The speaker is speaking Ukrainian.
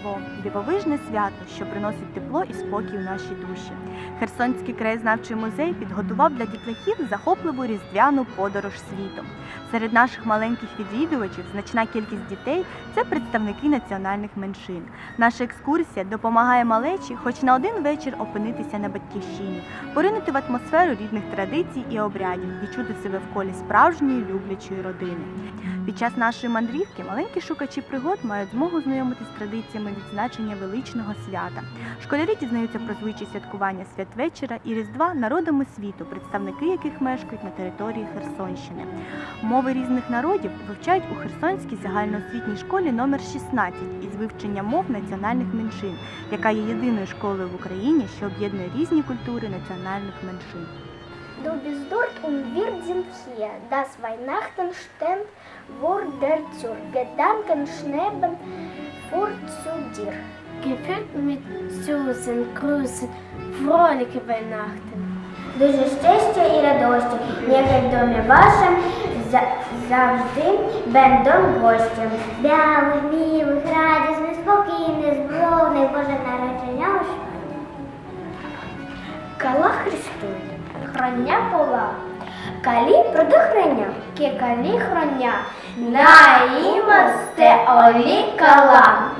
Різдво дивовижне свято, що приносить тепло і спокій у наші душі. Херсонський краєзнавчий музей підготував для дітлахів захопливу різдвяну подорож світом. Серед наших маленьких відвідувачів значна кількість дітей це представники національних меншин. Наша екскурсія допомагає малечі, хоч на один вечір опинитися на батьківщині, поринути в атмосферу рідних традицій і обрядів, відчути себе в колі справжньої люблячої родини. Під час нашої мандрівки маленькі шукачі пригод мають змогу знайомитися з традиціями відзначення величного свята. Школярі дізнаються про звичаї святкування святвечора і Різдва народами світу, представники яких мешкають на території Херсонщини. Мови різних народів вивчають у Херсонській загальноосвітній школі номер 16 із вивчення мов національних меншин, яка є єдиною школою в Україні, що об'єднує різні культури національних меншин. Du bist dort und wir sind hier. Das Weihnachten steht vor der Tür. Vor zu dir. Gefüllt mit Süßen, Grüßen, fröhliche Weihnachten. Дуже щастя і радості, нехай в домі вашим за- завжди бендом гостям. Бялих, милих, радісних, спокійних, збровних, Боже народження. Кала Христує, хроня пола, калі продохреня, кекалі хроня, наїмасте олі кала. З Різдвом!